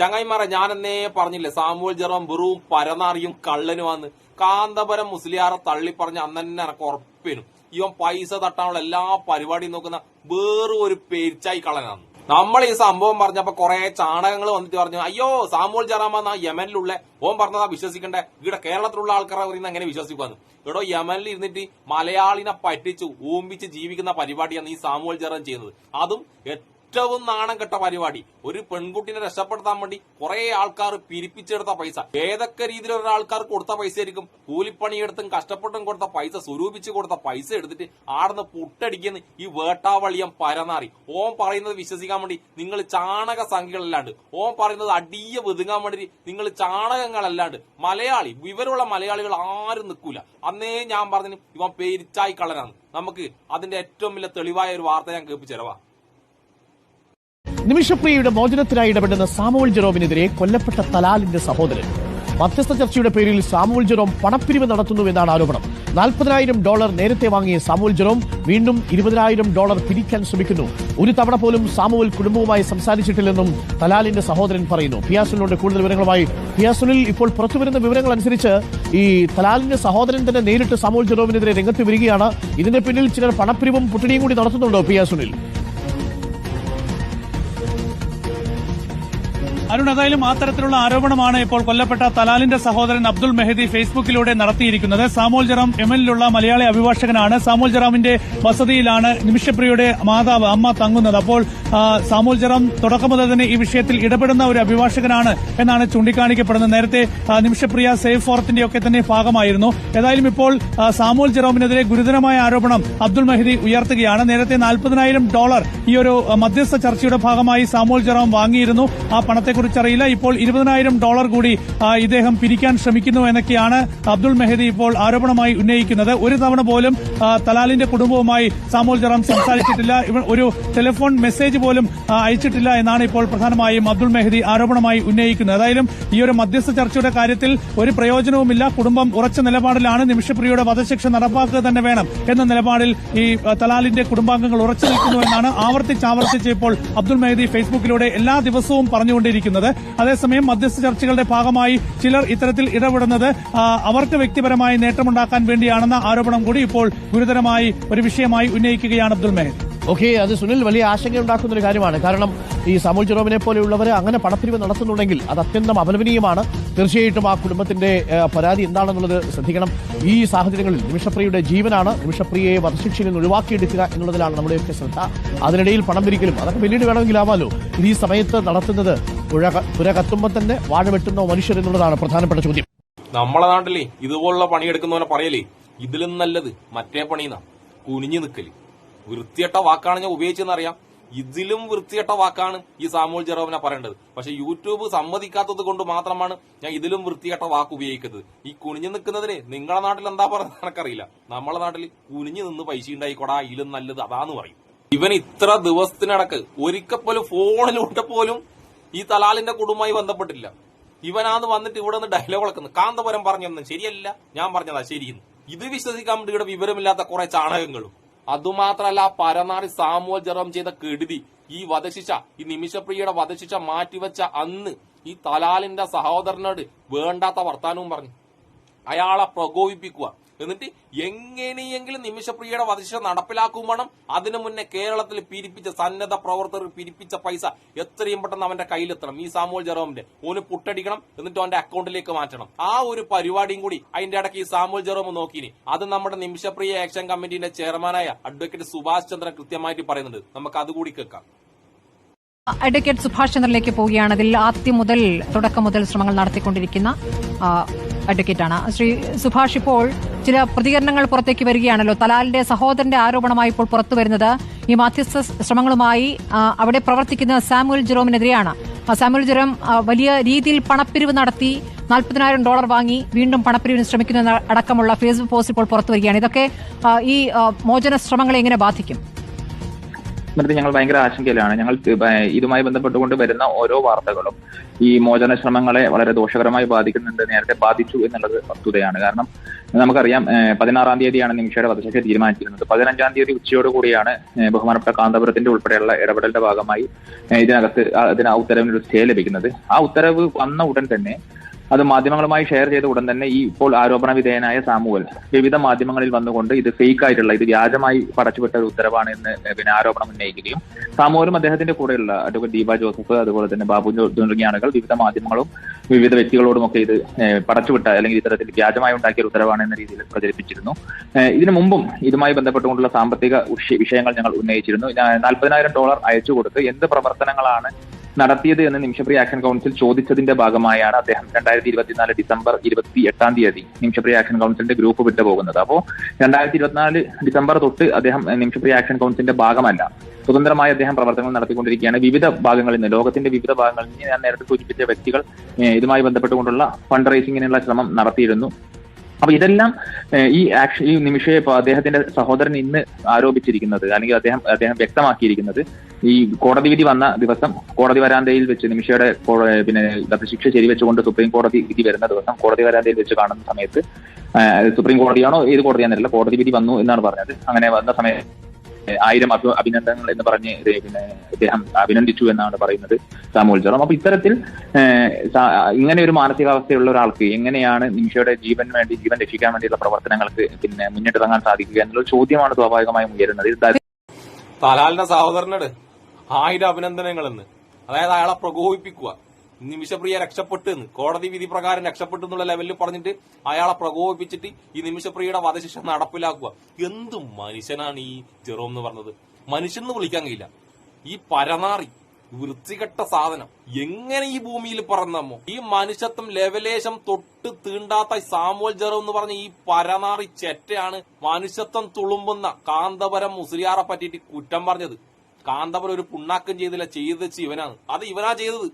ചങ്ങായിമാരെ ഞാനെന്നേ പറഞ്ഞില്ലേ? സാമൂൽ ജെറോം വെറും പരനാറിയും കള്ളനുമാന്ന്. കാന്തപുരം മുസ്ലിയാറെ തള്ളി പറഞ്ഞ അന്ന് തന്നെ എനക്ക് ഉറപ്പിനും. ഇവൻ പൈസ തട്ടാനുള്ള എല്ലാ പരിപാടിയും നോക്കുന്ന വേറും ഒരു പേരിച്ചായി കള്ളനാണ് നമ്മൾ ഈ സംഭവം പറഞ്ഞപ്പോ കുറെ ചാണകങ്ങൾ വന്നിട്ട് പറഞ്ഞു അയ്യോ സാമൂൽ ജറാമെന്ന യമനിലുള്ള ഓം പറഞ്ഞതാ വിശ്വസിക്കണ്ടേ? ഇവിടെ കേരളത്തിലുള്ള ആൾക്കാരെ പറയുന്ന എങ്ങനെ വിശ്വസിക്കുവാന്ന്? ഇവിടെ യമനിൽ ഇരുന്നിട്ട് മലയാളിനെ പറ്റിച്ചു ഊമ്പിച്ച് ജീവിക്കുന്ന പരിപാടിയാണ് ഈ സാമൂൽ ജറാൻ ചെയ്യുന്നത്. അതും ഏറ്റവും നാണം കെട്ട പരിപാടി. ഒരു പെൺകുട്ടിനെ രക്ഷപ്പെടുത്താൻ വേണ്ടി കുറെ ആൾക്കാർ പിരിപ്പിച്ചെടുത്ത പൈസ. ഏതൊക്കെ രീതിയിൽ ഒരാൾക്കാർ കൊടുത്ത പൈസ ആയിരിക്കും കൂലിപ്പണിയെടുത്തും കഷ്ടപ്പെട്ടും കൊടുത്ത പൈസ സ്വരൂപിച്ച് കൊടുത്ത പൈസ എടുത്തിട്ട് ആടുന്ന് പുട്ടടിക്കുന്ന ഈ വേട്ടാവളിയം പരനാറി ഓം പറയുന്നത് വിശ്വസിക്കാൻ വേണ്ടി നിങ്ങൾ ചാണക സംഖ്യകളല്ലാണ്ട് ഓം പറയുന്നത് അടിയ വെതുങ്ങാൻ വേണ്ടി നിങ്ങൾ ചാണകങ്ങളല്ലാണ്ട് മലയാളി വിവരമുള്ള മലയാളികൾ ആരും നിൽക്കൂല. അന്നേ ഞാൻ പറഞ്ഞു ഇവൻ പേരിച്ചായി കളനാണ് നമുക്ക് അതിന്റെ ഏറ്റവും വലിയ തെളിവായ ഒരു വാർത്ത ഞാൻ കേൾപ്പിച്ചരവാ നിമിഷപ്രിയയുടെ മോചനത്തിനായി ഇടപെടുന്ന സാമുവൽ ജെറോമിനെതിരെ കൊല്ലപ്പെട്ട തലാലിന്റെ സഹോദരൻ. മധ്യസ്ഥ ചർച്ചയുടെ പേരിൽ സാമുവൽ ജെറോം പണപ്പിരിവ് നടത്തുന്നുവെന്നാണ് ആരോപണം. നാൽപ്പതിനായിരം ഡോളർ നേരത്തെ വാങ്ങിയ സാമുവൽ ജെറോം വീണ്ടും ഇരുപതിനായിരം ഡോളർ പിരിക്കാൻ ശ്രമിക്കുന്നു. ഒരു തവണ പോലും സാമുവൽ കുടുംബവുമായി സംസാരിച്ചിട്ടില്ലെന്നും തലാലിന്റെ സഹോദരൻ പറയുന്നു. പിയാസുലിനോട് കൂടുതൽ വിവരങ്ങളുമായി പിയാസുലിൽ ഇപ്പോൾ പുറത്തുവരുന്ന വിവരങ്ങൾ അനുസരിച്ച് ഈ തലാലിന്റെ സഹോദരൻ തന്നെ നേരിട്ട് സാമുവൽ ജെറോമിനെതിരെ രംഗത്ത് വരികയാണ്. ഇതിന്റെ പിന്നിൽ ചിലർ പണപ്പിരിവും പുട്ടിണിയും കൂടി നടത്തുന്നുണ്ടോ പിയാസുനിൽ അരുൺ ഏതായാലും അത്തരത്തിലുള്ള ആരോപണമാണ് ഇപ്പോൾ കൊല്ലപ്പെട്ട തലാലിന്റെ സഹോദരൻ അബ്ദുൾ മെഹദി ഫേസ്ബുക്കിലൂടെ നടത്തിയിരിക്കുന്നത്. സാമോൽ ജറാം എമ്മിലുള്ള മലയാളി അഭിഭാഷകനാണ്. സാമോൽ ജറാമിന്റെ വസതിയിലാണ് നിമിഷപ്രിയയുടെ മാതാവ് അമ്മ തങ്ങുന്നത്. അപ്പോൾ ആ, സാമോൽ ജറാം തുടക്കം മുതൽ തന്നെ ഈ വിഷയത്തിൽ ഇടപെടുന്ന ഒരു അഭിഭാഷകനാണ് എന്നാണ് ചൂണ്ടിക്കാണിക്കപ്പെടുന്നത്. നേരത്തെ നിമിഷപ്രിയ സേഫ് ഫോറത്തിന്റെ ഒക്കെ തന്നെ ഭാഗമായിരുന്നു. ഏതായാലും ഇപ്പോൾ ആ, സാമോൽ ജറോമിനെതിരെ ഗുരുതരമായ ആരോപണം അബ്ദുൾ മെഹദി ഉയർത്തുകയാണ്. നേരത്തെ നാൽപ്പതിനായിരം ഡോളർ ഈ ഒരു മധ്യസ്ഥ ചർച്ചയുടെ ഭാഗമായി സാമോൽ ജറോം വാങ്ങിയിരുന്നു. ആ പണത്തെക്കുറിച്ച് അറിയില്ല ഇപ്പോൾ ഇരുപതിനായിരം ഡോളർ കൂടി ഇദ്ദേഹം പിരിക്കാൻ ശ്രമിക്കുന്നു എന്നൊക്കെയാണ് അബ്ദുൾ മെഹദി ഇപ്പോൾ ആരോപണമായി ഉന്നയിക്കുന്നത്. ഒരു തവണ പോലും തലാലിന്റെ കുടുംബവുമായി സാമോൽ ജറാം സംസാരിച്ചിട്ടില്ല. ഒരു ടെലിഫോൺ മെസ്സേജ് പോലും അയച്ചിട്ടില്ല എന്നാണ് ഇപ്പോൾ പ്രധാനമായും അബ്ദുൾ മെഹദി ആരോപണമായി ഉന്നയിക്കുന്നത്. ഏതായാലും ഈ ഒരു മധ്യസ്ഥ ചർച്ചയുടെ കാര്യത്തിൽ ഒരു പ്രയോജനവുമില്ല. കുടുംബം ഉറച്ച നിലപാടിലാണ്. നിമിഷപ്രിയയുടെ വധശിക്ഷ നടപ്പാക്കുക തന്നെ വേണം എന്ന നിലപാടിൽ ഈ തലാലിന്റെ കുടുംബാംഗങ്ങൾ ഉറച്ചു നിൽക്കുന്നു എന്നാണ് ആവർത്തിച്ച് ആവർത്തിച്ച് ഇപ്പോൾ അബ്ദുൾ മെഹദി ഫേസ്ബുക്കിലൂടെ എല്ലാ ദിവസവും പറഞ്ഞുകൊണ്ടിരിക്കുന്നത്. അതേസമയം മധ്യസ്ഥ ചർച്ചകളുടെ ഭാഗമായി ചിലർ ഇത്തരത്തിൽ ഇടപെടുന്നത് അവർക്ക് വ്യക്തിപരമായി നേട്ടമുണ്ടാക്കാൻ വേണ്ടിയാണെന്ന ആരോപണം കൂടി ഇപ്പോൾ ഗുരുതരമായി ഒരു വിഷയമായി ഉന്നയിക്കുകയാണ് അബ്ദുൾ മെഹദ് ഓക്കെ അത് സുനിൽ വലിയ ആശങ്കയുണ്ടാക്കുന്ന ഒരു കാര്യമാണ്. കാരണം ഈ സമൂഹ ജെറോമിനെ പോലെയുള്ളവർ അങ്ങനെ പണപ്പിരിവ് നടത്തുന്നുണ്ടെങ്കിൽ അത് അത്യന്തം അപലപനീയമാണ്. തീർച്ചയായിട്ടും ആ കുടുംബത്തിന്റെ പരാതി എന്താണെന്നുള്ളത് ശ്രദ്ധിക്കണം. ഈ സാഹചര്യങ്ങളിൽ നിമിഷപ്രിയയുടെ ജീവനാണ്. നിമിഷപ്രിയയെ വധശിക്ഷയിൽ നിന്ന് ഒഴിവാക്കിയെടുക്കുക എന്നുള്ളതിലാണ് നമ്മുടെയൊക്കെ ശ്രദ്ധ. അതിനിടയിൽ പണം പിരിക്കലും അതൊക്കെ പിന്നീട് വേണമെങ്കിലാവാമല്ലോ ഇത് ഈ സമയത്ത് നടത്തുന്നത് പുഴ പുര കത്തുമ്പോൾ തന്നെ വാഴ വെട്ടുന്ന മനുഷ്യർ എന്നുള്ളതാണ് പ്രധാനപ്പെട്ട ചോദ്യം. നമ്മളെ നാട്ടിലേ ഇതുപോലുള്ള പണിയെടുക്കുന്നവനെ പറയലേ ഇതിലും നല്ലത് മറ്റേ പണിന്നാ. കുനിഞ്ഞു നിക്കൽ. വൃത്തിയട്ട വാക്കാണ് ഞാൻ ഉപയോഗിച്ചെന്നറിയാം. ഇതിലും വൃത്തിയട്ട വാക്കാണ് ഈ സാമൂൽ ജെറോമിനെ പറയേണ്ടത്. പക്ഷെ യൂട്യൂബ് സമ്മതിക്കാത്തത് കൊണ്ട് മാത്രമാണ് ഞാൻ ഇതിലും വൃത്തികെട്ട വാക്ക് ഉപയോഗിക്കുന്നത്. ഈ കുനിഞ്ഞു നിൽക്കുന്നതിന് നിങ്ങളെ നാട്ടിൽ എന്താ പറയുന്നത് എനിക്കറിയില്ല. നമ്മളെ നാട്ടിൽ കുനിഞ്ഞു നിന്ന് പൈസ ഉണ്ടായിക്കോടാ ഇതിലും നല്ലത് അതാന്ന് പറയും. ഇവൻ ഇത്ര ദിവസത്തിനടക്ക് ഒരിക്കൽ പോലും ഫോണിലൂടെ പോലും ഈ തലാലിന്റെ കുടുംബമായി ബന്ധപ്പെട്ടില്ല. ഇവനാന്ന് വന്നിട്ട് ഇവിടെ നിന്ന് ഡയലോഗ് വളക്കുന്നു കാന്തപുരം പറഞ്ഞൊന്നും ശരിയല്ല. ഞാൻ പറഞ്ഞതാ ശരിയെന്ന്. ഇത് വിശ്വസിക്കാൻ വേണ്ടി ഇവിടെ വിവരമില്ലാത്ത കുറെ ചാണകങ്ങളും. അതുമാത്രമല്ല ആ പരനാറി സാമുവൽ ജെറോം ചെയ്ത കെടുതി ഈ വധശിക്ഷ ഈ നിമിഷപ്രിയയുടെ വധശിക്ഷ മാറ്റിവെച്ച അന്ന് ഈ തലാലിന്റെ സഹോദരനോട് വേണ്ടാത്ത വർത്താനവും പറഞ്ഞു. അയാളെ പ്രകോപിപ്പിക്കുക. എന്നിട്ട് എങ്ങനെയെങ്കിലും നിമിഷപ്രിയയുടെ വധശിക്ഷ നടപ്പിലാക്കും വേണം. അതിനു മുന്നേ കേരളത്തിൽ പിരിപ്പിച്ച സന്നദ്ധ പ്രവർത്തകർ പിരിപ്പിച്ച പൈസ എത്രയും പെട്ടെന്ന് അവന്റെ കയ്യിലെത്തണം. ഈ സാമൂൽ ജെറോമിന്റെ. ഓന് പുട്ടടിക്കണം എന്നിട്ട് അവന്റെ അക്കൗണ്ടിലേക്ക് മാറ്റണം. ആ ഒരു പരിപാടിയും കൂടി അതിന്റെ ഇടയ്ക്ക് ഈ സാമൂൽ ജെറോം നോക്കിനി അത് നമ്മുടെ നിമിഷപ്രിയ ആക്ഷൻ കമ്മിറ്റിന്റെ ചെയർമാനായ അഡ്വക്കേറ്റ് സുഭാഷ് ചന്ദ്രൻ കൃത്യമായിട്ട് പറയുന്നുണ്ട്. നമുക്ക് അതുകൂടി കേൾക്കാം. അഡ്വക്കേറ്റ് സുഭാഷ് ചന്ദ്രനിലേക്ക് പോവുകയാണ് അതിൽ ആദ്യം മുതൽ തുടക്കം മുതൽ ശ്രമങ്ങൾ നടത്തിക്കൊണ്ടിരിക്കുന്ന അഡ്വക്കേറ്റാണ് ശ്രീ സുഭാഷ് ഇപ്പോൾ ചില പ്രതികരണങ്ങൾ പുറത്തേക്ക് വരികയാണല്ലോ. തലാലിന്റെ സഹോദരന്റെ ആരോപണമായി ഇപ്പോൾ പുറത്തു വരുന്നത് ഈ മാധ്യസ്ഥ ശ്രമങ്ങളുമായി അവിടെ പ്രവർത്തിക്കുന്ന സാമുൽ ജെറോമിനെതിരെയാണ്. സാമുൽ ജെറോം വലിയ രീതിയിൽ പണപ്പിരിവ് നടത്തി നാൽപ്പതിനായിരം ഡോളർ വാങ്ങി വീണ്ടും പണപ്പിരിവിന് ശ്രമിക്കുന്ന അടക്കമുള്ള ഫേസ്ബുക്ക് പോസ്റ്റ് ഇപ്പോൾ പുറത്തു വരികയാണ്. ഇതൊക്കെ ഈ മോചന ശ്രമങ്ങളെ എങ്ങനെ ബാധിക്കും? സ്മൃതി ഞങ്ങൾ ഭയങ്കര ആശങ്കയിലാണ്. ഞങ്ങൾ ഇതുമായി ബന്ധപ്പെട്ടുകൊണ്ട് വരുന്ന ഓരോ വാർത്തകളും ഈ മോചന ശ്രമങ്ങളെ വളരെ ദോഷകരമായി ബാധിക്കുന്നുണ്ട് നേരത്തെ ബാധിച്ചു എന്നുള്ളത് വസ്തുതയാണ് കാരണം നമുക്കറിയാം പതിനാറാം തീയതിയാണ് നിമിഷയുടെ വധശിക്ഷ തീരുമാനിച്ചിരുന്നത്. പതിനഞ്ചാം തീയതി ഉച്ചയോടുകൂടിയാണ് ബഹുമാനപ്പെട്ട കാന്തപുരത്തിന്റെ ഉൾപ്പെടെയുള്ള ഇടപെടലിന്റെ ഭാഗമായി ഇതിനകത്ത് അതിന് ആ ഉത്തരവിന് ഒരു സ്റ്റേ ലഭിക്കുന്നത്. ആ ഉത്തരവ് വന്ന ഉടൻ തന്നെ അത് മാധ്യമങ്ങളുമായി ഷെയർ ചെയ്ത ഉടൻ തന്നെ ഈ ഇപ്പോൾ ആരോപണ വിധേയനായ സാമുവൽ വിവിധ മാധ്യമങ്ങളിൽ വന്നുകൊണ്ട് ഇത് ഫേക്ക് ആയിട്ടുള്ള ഇത് വ്യാജമായി പടച്ചുവിട്ട ഒരു ഉത്തരവാണ് എന്ന് പിന്നെ ആരോപണം ഉന്നയിക്കുകയും സാമുവലും അദ്ദേഹത്തിന്റെ കൂടെയുള്ള അഡ്വക്കേറ്റ് ദീപ ജോസഫ് അതുപോലെ തന്നെ ബാബു തുടങ്ങിയ ആളുകൾ വിവിധ മാധ്യമങ്ങളും വിവിധ വ്യക്തികളോടും ഒക്കെ ഇത് പടച്ചുവിട്ട അല്ലെങ്കിൽ ഇത്തരത്തിൽ വ്യാജമായി ഉണ്ടാക്കിയ ഉത്തരവാണ് എന്ന രീതിയിൽ പ്രചരിപ്പിച്ചിരുന്നു. ഇതിനു മുമ്പും ഇതുമായി ബന്ധപ്പെട്ടുകൊണ്ടുള്ള സാമ്പത്തിക വിഷയങ്ങൾ ഞങ്ങൾ ഉന്നയിച്ചിരുന്നു. നാൽപ്പതിനായിരം ഡോളർ അയച്ചു കൊടുത്ത് എന്ത് പ്രവർത്തനങ്ങളാണ് നടത്തിയത് എന്ന് നിമിഷപ്രിയ ആക്ഷൻ കൗൺസിൽ ചോദിച്ചതിന്റെ ഭാഗമായാണ് അദ്ദേഹം രണ്ടായിരത്തി ഇരുപത്തിനാല് ഡിസംബർ ഇരുപത്തി എട്ടാം തീയതി നിമിഷപ്രിയ ആക്ഷൻ കൗൺസിലിന്റെ ഗ്രൂപ്പ് വിട്ടു പോകുന്നത് അപ്പോ രണ്ടായിരത്തി ഇരുപത്തിനാല് ഡിസംബർ തൊട്ട് അദ്ദേഹം നിമിഷപ്രിയ ആക്ഷൻ കൗൺസിലിന്റെ ഭാഗമല്ല. സ്വതന്ത്രമായി അദ്ദേഹം പ്രവർത്തനങ്ങൾ നടത്തിക്കൊണ്ടിരിക്കുകയാണ്. വിവിധ ഭാഗങ്ങളിൽ നിന്ന് ലോകത്തിന്റെ വിവിധ ഭാഗങ്ങളിൽ നിന്ന് ഞാൻ നേരത്തെ സൂചിപ്പിച്ച വ്യക്തികൾ ഇതുമായി ബന്ധപ്പെട്ടുകൊണ്ടുള്ള ഫണ്ട് റേസിംഗിനുള്ള ശ്രമം നടത്തിയിരുന്നു. അപ്പൊ ഇതെല്ലാം ഈ ആക്ഷൻ ഈ നിമിഷയെ അദ്ദേഹത്തിന്റെ സഹോദരൻ ഇന്ന് ആരോപിച്ചിരിക്കുന്നത് അല്ലെങ്കിൽ അദ്ദേഹം അദ്ദേഹം വ്യക്തമാക്കിയിരിക്കുന്നത് ഈ കോടതി വിധി വന്ന ദിവസം കോടതി വരാന്തയിൽ വെച്ച് നിമിഷയുടെ പിന്നെ വധശിക്ഷ ശരിവെച്ചുകൊണ്ട് സുപ്രീം കോടതി വിധി വരുന്ന ദിവസം കോടതി വരാന്തയിൽ വെച്ച് കാണുന്ന സമയത്ത് സുപ്രീം കോടതിയാണോ ഏത് കോടതിയാണെന്നല്ല കോടതി വിധി വന്നു എന്നാണ് പറഞ്ഞത്. അങ്ങനെ വന്ന സമയത്ത് ആയിരം അഭി- അഭിനന്ദനങ്ങൾ എന്ന് പറഞ്ഞ് പിന്നെ അദ്ദേഹം അഭിനന്ദിച്ചു എന്നാണ് പറയുന്നത് സാമൂഹ്യ ജെറോം. അപ്പൊ ഇത്തരത്തിൽ ഇങ്ങനെ ഒരു മാനസികാവസ്ഥയുള്ള ഒരാൾക്ക് എങ്ങനെയാണ് നിമിഷയുടെ ജീവൻ വേണ്ടി ജീവൻ രക്ഷിക്കാൻ വേണ്ടിയുള്ള പ്രവർത്തനങ്ങൾക്ക് പിന്നെ മുന്നിട്ടിറങ്ങാൻ സാധിക്കുക എന്നുള്ള ചോദ്യമാണ് സ്വാഭാവികമായും ഉയരുന്നത്. സഹോദരനോട് ആയിരം അഭിനന്ദനങ്ങൾ എന്ന് അതായത് അയാളെ പ്രകോപിപ്പിക്കുക. നിമിഷപ്രിയ രക്ഷപ്പെട്ടു എന്ന് കോടതി വിധി പ്രകാരം രക്ഷപ്പെട്ടു എന്നുള്ള ലെവലിൽ പറഞ്ഞിട്ട് അയാളെ പ്രകോപിപ്പിച്ചിട്ട് ഈ നിമിഷപ്രിയയുടെ വധശിക്ഷ നടപ്പിലാക്കുക. എന്ത് മനുഷ്യനാണ് ഈ ജെറോം എന്ന് പറഞ്ഞത്? മനുഷ്യൻ എന്ന് വിളിക്കാൻ കഴിയില്ല. ഈ പരനാറി വൃത്തികെട്ട സാധനം എങ്ങനെ ഈ ഭൂമിയിൽ പറന്നമ്മോ? ഈ മനുഷ്യത്വം ലെവലേശം തൊട്ട് തീണ്ടാത്ത സാമൂൽ ജെറോ എന്ന് പറഞ്ഞ ഈ പരനാറി ചെറ്റയാണ് മനുഷ്യത്വം തുളുമ്പുന്ന കാന്തപുരം മുസ്ലിയാറെ പറ്റിയിട്ട് കുറ്റം പറഞ്ഞത്. കാന്തപുരം ഒരു പുണ്ണാക്കം ചെയ്തില്ല ചെയ്ത് വെച്ച് ഇവനാണ്. അത് ഇവനാ ചെയ്തത്.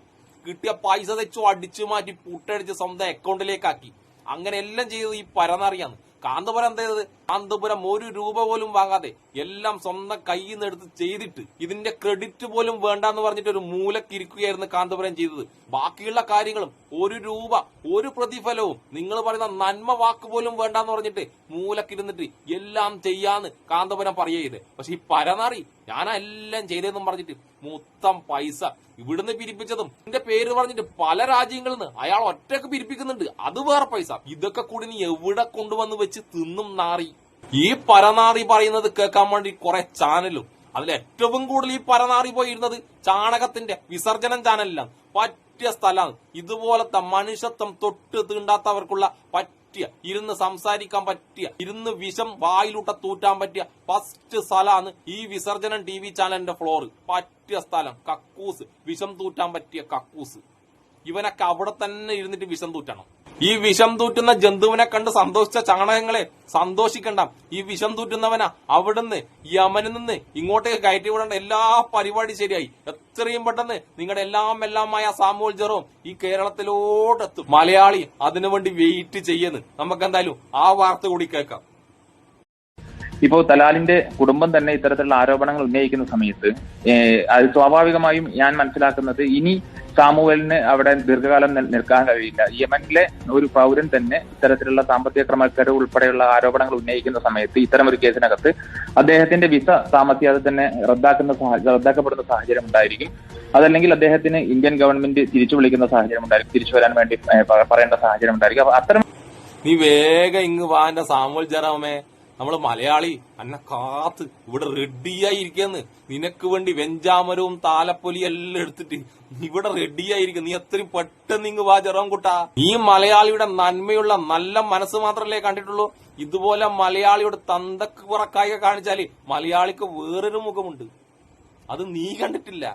കിട്ടിയ പൈസ തെച്ചു അടിച്ചു മാറ്റി പുട്ടടിച്ച് സ്വന്തം അക്കൗണ്ടിലേക്കാക്കി അങ്ങനെ എല്ലാം ചെയ്തത് ഈ പരന്നറിയാണ് കാന്തപുരം എന്താ ചെയ്തത്? കാന്തപുരം ഒരു രൂപ പോലും വാങ്ങാതെ എല്ലാം സ്വന്തം കയ്യിൽ നിന്ന് എടുത്ത് ചെയ്തിട്ട് ഇതിന്റെ ക്രെഡിറ്റ് പോലും വേണ്ടാന്ന് പറഞ്ഞിട്ട് ഒരു മൂലക്കിരിക്കുകയായിരുന്നു കാന്തപുരം ചെയ്തത്. ബാക്കിയുള്ള കാര്യങ്ങളും ഒരു രൂപ ഒരു പ്രതിഫലവും നിങ്ങൾ പറയുന്ന നന്മ വാക്ക് പോലും വേണ്ടാന്ന് പറഞ്ഞിട്ട് മൂലക്കിരുന്നിട്ട് എല്ലാം ചെയ്യാന്ന് കാന്തപുരം പറയുക പക്ഷെ ഈ പരനറി ഞാനെല്ലാം ചെയ്തതെന്നും പറഞ്ഞിട്ട് മൊത്തം പൈസ ഇവിടുന്ന് പിരിപ്പിച്ചതും എന്റെ പേര് പറഞ്ഞിട്ട് പല രാജ്യങ്ങളിൽ നിന്ന് അയാൾ ഒറ്റയ്ക്ക് പിരിപ്പിക്കുന്നുണ്ട്. അത് വേറെ പൈസ. ഇതൊക്കെ കൂടി നീ എവിടെ കൊണ്ടുവന്ന് വെച്ച് തിന്നും നാറി? ഈ പരനാറി പറയുന്നത് കേൾക്കാൻ വേണ്ടി കുറെ ചാനലും അതിൽ ഏറ്റവും കൂടുതൽ ഈ പരനാറി പോയിരുന്നത് ചാണകത്തിന്റെ വിസർജനം ചാനലിലാണ് പറ്റിയ സ്ഥലമാണ്. ഇതുപോലത്തെ മനുഷ്യത്വം തൊട്ട് തീണ്ടാത്തവർക്കുള്ള പറ്റിയ ഇരുന്ന് സംസാരിക്കാൻ പറ്റിയ ഇരുന്ന് വിഷം വായിലൂട്ട തൂറ്റാൻ പറ്റിയ ഫസ്റ്റ് സ്ഥലമാണ് ഈ വിസർജനം ടി വി ചാനലിന്റെ ഫ്ലോർ പറ്റിയ സ്ഥലം കക്കൂസ്. വിഷം തൂറ്റാൻ പറ്റിയ കക്കൂസ്. ഇവനൊക്കെ അവിടെ തന്നെ ഇരുന്നിട്ട് വിഷം തൂറ്റണം. ഈ വിഷം തൂറ്റുന്ന ജന്തുവിനെ കണ്ട് സന്തോഷിച്ച ചാണകങ്ങളെ സന്തോഷിക്കണ്ട. ഈ വിഷം തൂറ്റുന്നവനാ അവിടുന്ന് യമനിൽ നിന്ന് ഇങ്ങോട്ടേക്ക് കയറ്റി വിടേണ്ട എല്ലാ പരിപാടി ശരിയായി. എത്രയും പെട്ടെന്ന് നിങ്ങളുടെ എല്ലാം എല്ലാമായ സാമൂൽ ഈ കേരളത്തിലോടെത്തും മലയാളി അതിനുവേണ്ടി വെയിറ്റ് ചെയ്യുന്നു. നമുക്ക് എന്തായാലും ആ വാർത്ത കൂടി കേൾക്കാം. ഇപ്പോ തലാലിന്റെ കുടുംബം തന്നെ ഇത്തരത്തിലുള്ള ആരോപണങ്ങൾ ഉന്നയിക്കുന്ന സമയത്ത് അത് സ്വാഭാവികമായും ഞാൻ മനസ്സിലാക്കുന്നത് ഇനി സാമുവലിന് അവിടെ ദീർഘകാലം നിൽക്കാൻ കഴിയില്ല. യമനിലെ ഒരു പൗരൻ തന്നെ ഇത്തരത്തിലുള്ള സാമ്പത്തിക ക്രമക്കേട് ഉൾപ്പെടെയുള്ള ആരോപണങ്ങൾ ഉന്നയിക്കുന്ന സമയത്ത് ഇത്തരം ഒരു കേസിനകത്ത് അദ്ദേഹത്തിന്റെ വിസ താമസിയാതെ തന്നെ റദ്ദാക്കുന്ന റദ്ദാക്കപ്പെടുന്ന സാഹചര്യം ഉണ്ടായിരിക്കും. അതല്ലെങ്കിൽ അദ്ദേഹത്തിന് ഇന്ത്യൻ ഗവൺമെന്റ് തിരിച്ചു വിളിക്കുന്ന സാഹചര്യം ഉണ്ടായിരിക്കും. തിരിച്ചു വരാൻ വേണ്ടി പറയേണ്ട സാഹചര്യം ഉണ്ടായിരിക്കും. അപ്പൊ അത്തരം നീ വേഗം ഇങ്ങ് വാ എന്റെ സാമുൽ ജറാമേ. നമ്മൾ മലയാളി അന്ന കാത്ത് ഇവിടെ റെഡിയായി ഇരിക്കുന്നു നിനക്ക് വേണ്ടി വെഞ്ചാമരവും താലപ്പൊലിയും എല്ലാം എടുത്തിട്ട് ഇവിടെ റെഡിയായിരിക്കും നീ എത്രയും പെട്ടെന്ന് ഇങ്ങ് വാ കുട്ടാ നീ മലയാളിയുടെ നന്മയുള്ള നല്ല മനസ്സ് മാത്രമല്ലേ കണ്ടിട്ടുള്ളൂ? ഇതുപോലെ മലയാളിയുടെ തന്തക്ക് പുറക്കായി കാണിച്ചാൽ മലയാളിക്ക് വേറൊരു മുഖമുണ്ട്. അത് നീ കണ്ടിട്ടില്ല.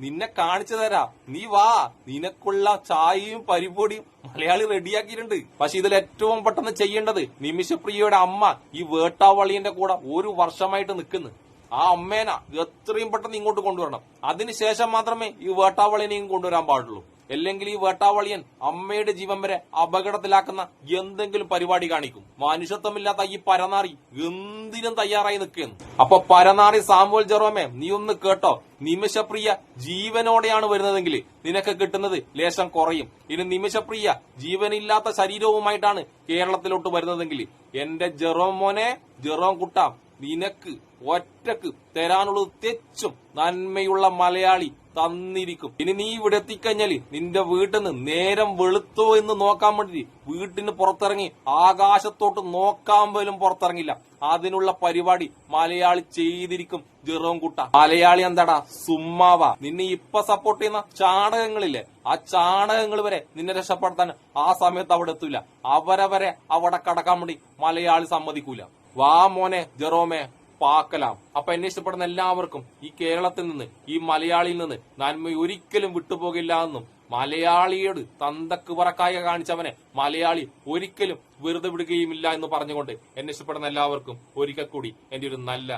നിന്നെ കാണിച്ചു തരാം. നീ വാ. നിനക്കുള്ള ചായയും പരിപ്പൊടിയും മലയാളി റെഡിയാക്കിയിട്ടുണ്ട്. പക്ഷെ ഇതിൽ ഏറ്റവും പെട്ടെന്ന് ചെയ്യേണ്ടത് നിമിഷപ്രിയയുടെ അമ്മ ഈ വേട്ടാവളിയന്റെ കൂടെ ഒരു വർഷമായിട്ട് നിൽക്കുന്നു. ആ അമ്മേന എത്രയും പെട്ടെന്ന് ഇങ്ങോട്ട് കൊണ്ടുവരണം. അതിനുശേഷം മാത്രമേ ഈ വേട്ടാവളിനെയും കൊണ്ടുവരാൻ പാടുള്ളൂ. അല്ലെങ്കിൽ ഈ വേട്ടാവളിയൻ അമ്മയുടെ ജീവൻ വരെ അപകടത്തിലാക്കുന്ന എന്തെങ്കിലും പരിപാടി കാണിക്കും. മനുഷ്യത്വമില്ലാത്ത ഈ പരനാറി എന്തിനും തയ്യാറായി നിൽക്കുന്നു. അപ്പൊ പരനാറി സാമുവൽ ജെറോമേ നീ ഒന്ന് കേട്ടോ. നിമിഷപ്രിയ ജീവനോടെയാണ് വരുന്നതെങ്കിൽ നിനക്ക് കിട്ടുന്നത് ലേശം കുറയും. ഇനി നിമിഷപ്രിയ ജീവനില്ലാത്ത ശരീരവുമായിട്ടാണ് കേരളത്തിലോട്ട് വരുന്നതെങ്കിൽ എന്റെ ജെറോം മോനെ ജെറോം കുട്ട നിനക്ക് ഒറ്റയ്ക്ക് തരാനുള്ളത് തെച്ചും നന്മയുള്ള മലയാളി തന്നിരിക്കും. ഇനി നീ ഇവിടെ എത്തിക്കഴിഞ്ഞാൽ നിന്റെ വീട്ടിൽ നിന്ന് നേരം വെളുത്തോ എന്ന് നോക്കാൻ വേണ്ടി വീട്ടിന് പുറത്തിറങ്ങി ആകാശത്തോട്ട് നോക്കാൻ പോലും പുറത്തിറങ്ങില്ല. അതിനുള്ള പരിപാടി മലയാളി ചെയ്തിരിക്കും ജെറോം കുട്ട മലയാളി എന്താടാ? സുമ്മാവാ. നിന്നെ ഇപ്പൊ സപ്പോർട്ട് ചെയ്യുന്ന ചാണകങ്ങളില്ലേ? ആ ചാണകങ്ങൾ വരെ നിന്നെ രക്ഷപ്പെടുത്താൻ ആ സമയത്ത് അവിടെ എത്തൂല. അവരവരെ അവിടെ കടക്കാൻ വേണ്ടി മലയാളി സമ്മതിക്കൂല. വാ മോനെ ജെറോമേ പാക്കലാം. അപ്പൊ എന്നെ ഇഷ്ടപ്പെടുന്ന എല്ലാവർക്കും ഈ കേരളത്തിൽ നിന്ന് ഈ മലയാളിയിൽ നിന്ന് നന്മ ഒരിക്കലും വിട്ടുപോകില്ല എന്നും മലയാളിയോട് തന്തക്ക് പറക്കായ കാണിച്ചവനെ മലയാളി ഒരിക്കലും വെറുതെ വിടുകയുമില്ല എന്ന് പറഞ്ഞുകൊണ്ട് എന്നെ ഇഷ്ടപ്പെടുന്ന എല്ലാവർക്കും ഒരിക്കൽ കൂടി എന്റെ ഒരു നല്ല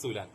സുലാൻ.